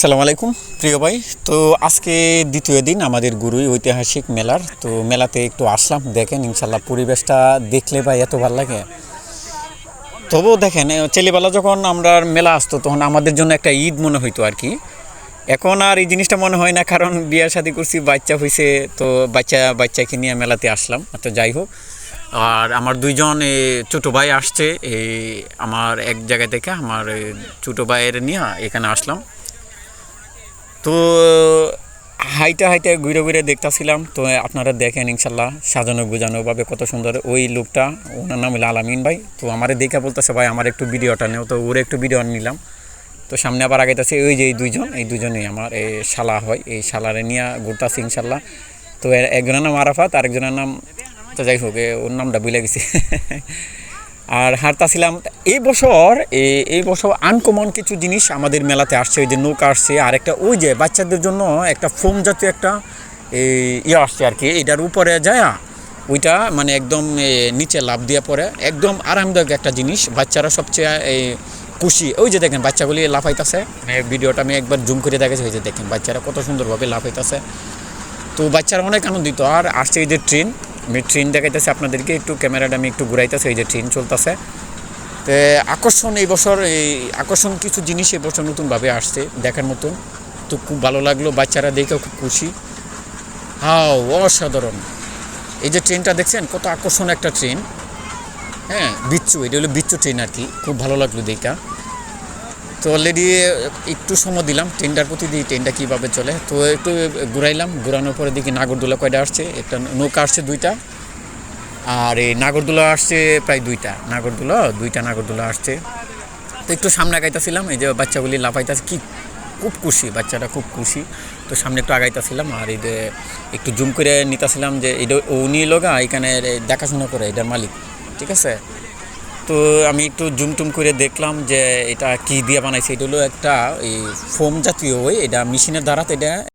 সালাম আলাইকুম, প্রিয় ভাই। তো আজকে দ্বিতীয় দিন আমাদের গুরুই ঐতিহাসিক মেলার। তো মেলাতে একটু আসলাম, দেখেন ইনশাল্লাহ পরিবেশটা দেখলে ভাই এত ভালো লাগে। তবুও দেখেন ছেলেবেলা যখন আমরা মেলা আসতো, তখন আমাদের জন্য একটা ঈদ মনে হইতো আর কি। এখন আর এই জিনিসটা মনে হয় না, কারণ বিয়ে শাদি করছি, বাচ্চা হয়েছে তো বাচ্চা, বাচ্চাকে নিয়ে মেলাতে আসলাম। তো যাই হোক, আর আমার দুইজন ছোটো ভাই আসছে এই আমার এক জায়গা থেকে আমার ছোটো ভাইয়ের নিয়ে এখানে আসলাম। তো, হাইটা হাইটা ঘুরে ঘুরে দেখতেছিলাম। তো আপনারা দেখেন ইনশাল্লাহ সাজানো গুজানোভাবে কত সুন্দর ওই লোকটা। ওনার নাম হলো আলামিন ভাই। তো আমারে দেখে বলতেছে, ভাই, আমার একটু ভিডিওটা নেও। তো ওর একটু ভিডিও নিলাম। তো সামনে আবার আগাইতেছে ওই যে এই দুইজন, এই দুজনেই আমার এই শালা হয়। এই শালারে নিয়ে ঘুরতেছে ইনশাল্লাহ। তো একজনের নাম আরাফাত, আরেকজনের নাম, তো যাই হোক ওর নামটা ভুলে গেছি। আর হারতাছিলাম এই বছর এই বছর আনকমন কিছু জিনিস আমাদের মেলাতে আসছে, ওই যে নৌকা আসছে, আর একটা ওই যে বাচ্চাদের জন্য একটা ফোম জাতীয় একটা ইয়ে আসছে আর কি, এটার উপরে যায়, ওইটা মানে একদম নিচে লাভ দিয়ে পড়ে একদম আরামদায়ক একটা জিনিস, বাচ্চারা সবচেয়ে এই খুশি। ওই যে দেখেন, বাচ্চাগুলি লাফাইতেছে ভিডিওটা আমি একবার জুম করে দেখেছি ওই যে দেখেন, বাচ্চারা কত সুন্দরভাবে লাফাইতেছে। তো বাচ্চারা অনেক আনন্দিত, আর আসছে এই যে ট্রেন আমি ট্রেন দেখাইতেছি, আপনাদেরকে একটু ক্যামেরাটা আমি একটু ঘুরাইতেছি, এই যে ট্রেন চলতেছে। তো আকর্ষণ এই বছর, এই আকর্ষণ কিছু জিনিস এই বছর নতুনভাবে আসছে, দেখার মতন। তো খুব ভালো লাগল, বাচ্চারা দেখেও খুব খুশি। হাও, অসাধারণ। এই যে ট্রেনটা দেখছেন, কত আকর্ষণ একটা ট্রেন হ্যাঁ বিচ্ছু, এটা হলো বিচ্ছু ট্রেন আর কি, খুব ভালো লাগল দেখা। তো অলরেডি একটু সময় দিলাম ট্রেনটার প্রতি দিই ট্রেনটা কীভাবে চলে। তো একটু ঘুরাইলাম, ঘুরানোর পরে দেখি নাগরদোলা কয়টা আসছে, একটা নৌকা আসছে দুইটা, আর এই নাগরদোলা আসছে প্রায় দুইটা। নাগরদোলা দুইটা নাগরদোলা আসছে। তো একটু সামনে আগাইতেছিলাম, এই যে বাচ্চাগুলি লাফাইতেছে, কি খুব খুশি, বাচ্চাটা খুব খুশি। তো সামনে একটু আগাইতেছিলাম, আর এই যে একটু জুম করে নিতেছিলাম যে এটা উনি লোগা এখানে দেখাশোনা করে, এটার মালিক, ঠিক আছে? তো আমি একটু জুম টুম করে দেখলাম যে এটা কি দিয়ে বানাইছে। এটা হলো একটা এই ফোম জাতীয় ওই, এটা মেশিনের দ্বারা এটা